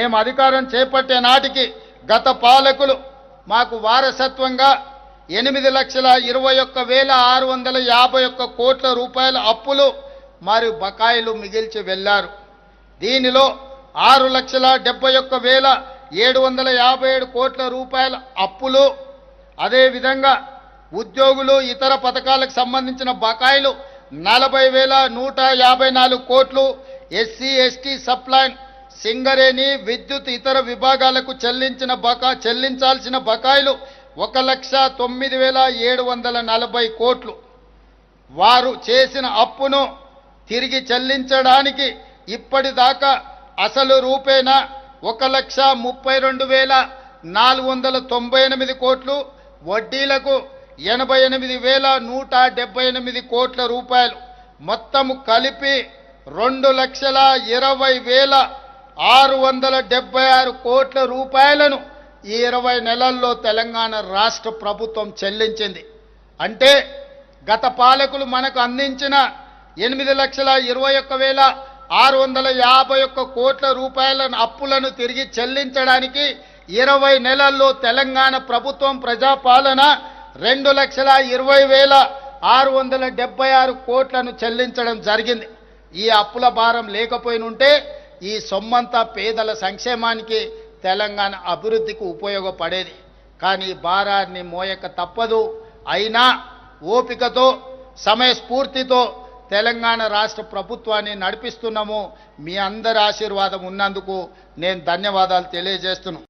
మేము అధికారం చేపట్టే నాటికి గత పాలకులు మాకు వారసత్వంగా ఎనిమిది లక్షల ఇరవై ఒక్క వేల ఆరు వందల యాభై ఒక్క కోట్ల రూపాయల అప్పులు మరియు బకాయిలు మిగిల్చి వెళ్ళారు. దీనిలో ఆరు లక్షల డెబ్బై ఒక్క వేల ఏడు వందల యాభై ఏడు కోట్ల రూపాయల అప్పులు అదేవిధంగా ఉద్యోగులు ఇతర పథకాలకు సంబంధించిన బకాయిలు నలభై వేల నూట యాభై నాలుగు కోట్లు ఎస్సీ ఎస్టీ సప్లైన్ సింగరేణి విద్యుత్ ఇతర విభాగాలకు చెల్లించిన బకా చెల్లించాల్సిన బకాయిలు ఒక లక్ష తొమ్మిది వేల ఏడు వందల నలభై కోట్లు. వారు చేసిన అప్పును తిరిగి చెల్లించడానికి ఇప్పటిదాకా అసలు రూపేణా ఒక లక్ష ముప్పై రెండు వేల నాలుగు వందల తొంభై ఎనిమిది కోట్లు వడ్డీలకు ఎనభై ఎనిమిది వేల నూట డెబ్బై ఎనిమిది కోట్ల రూపాయలు. మొత్తము కలిపి రెండు లక్షల ఇరవై వేల ఆరు వందల డెబ్బై ఆరు కోట్ల రూపాయలను ఈ ఇరవై నెలల్లో తెలంగాణ రాష్ట్ర ప్రభుత్వం చెల్లించింది. అంటే గత పాలకులు మనకు అందించిన ఎనిమిది లక్షల ఇరవై ఒక్క వేల ఆరు వందల యాభై ఒక్క కోట్ల రూపాయల అప్పులను తిరిగి చెల్లించడానికి ఇరవై నెలల్లో తెలంగాణ ప్రభుత్వం ప్రజాపాలన రెండు లక్షల ఇరవై వేల ఆరు వందల డెబ్బై ఆరు కోట్లను చెల్లించడం జరిగింది. ఈ అప్పుల భారం లేకపోయినుంటే ఈ సొమ్మంతా పేదల సంక్షేమానికి తెలంగాణ అభివృద్ధికి ఉపయోగపడేది. కానీ భారాన్ని మోయక తప్పదు. అయినా ఓపికతో సమయస్ఫూర్తితో తెలంగాణ రాష్ట్ర ప్రభుత్వాన్ని నడిపిస్తున్నాము. మీ అందరి ఆశీర్వాదం ఉన్నందుకు నేను ధన్యవాదాలు తెలియజేస్తున్నాను.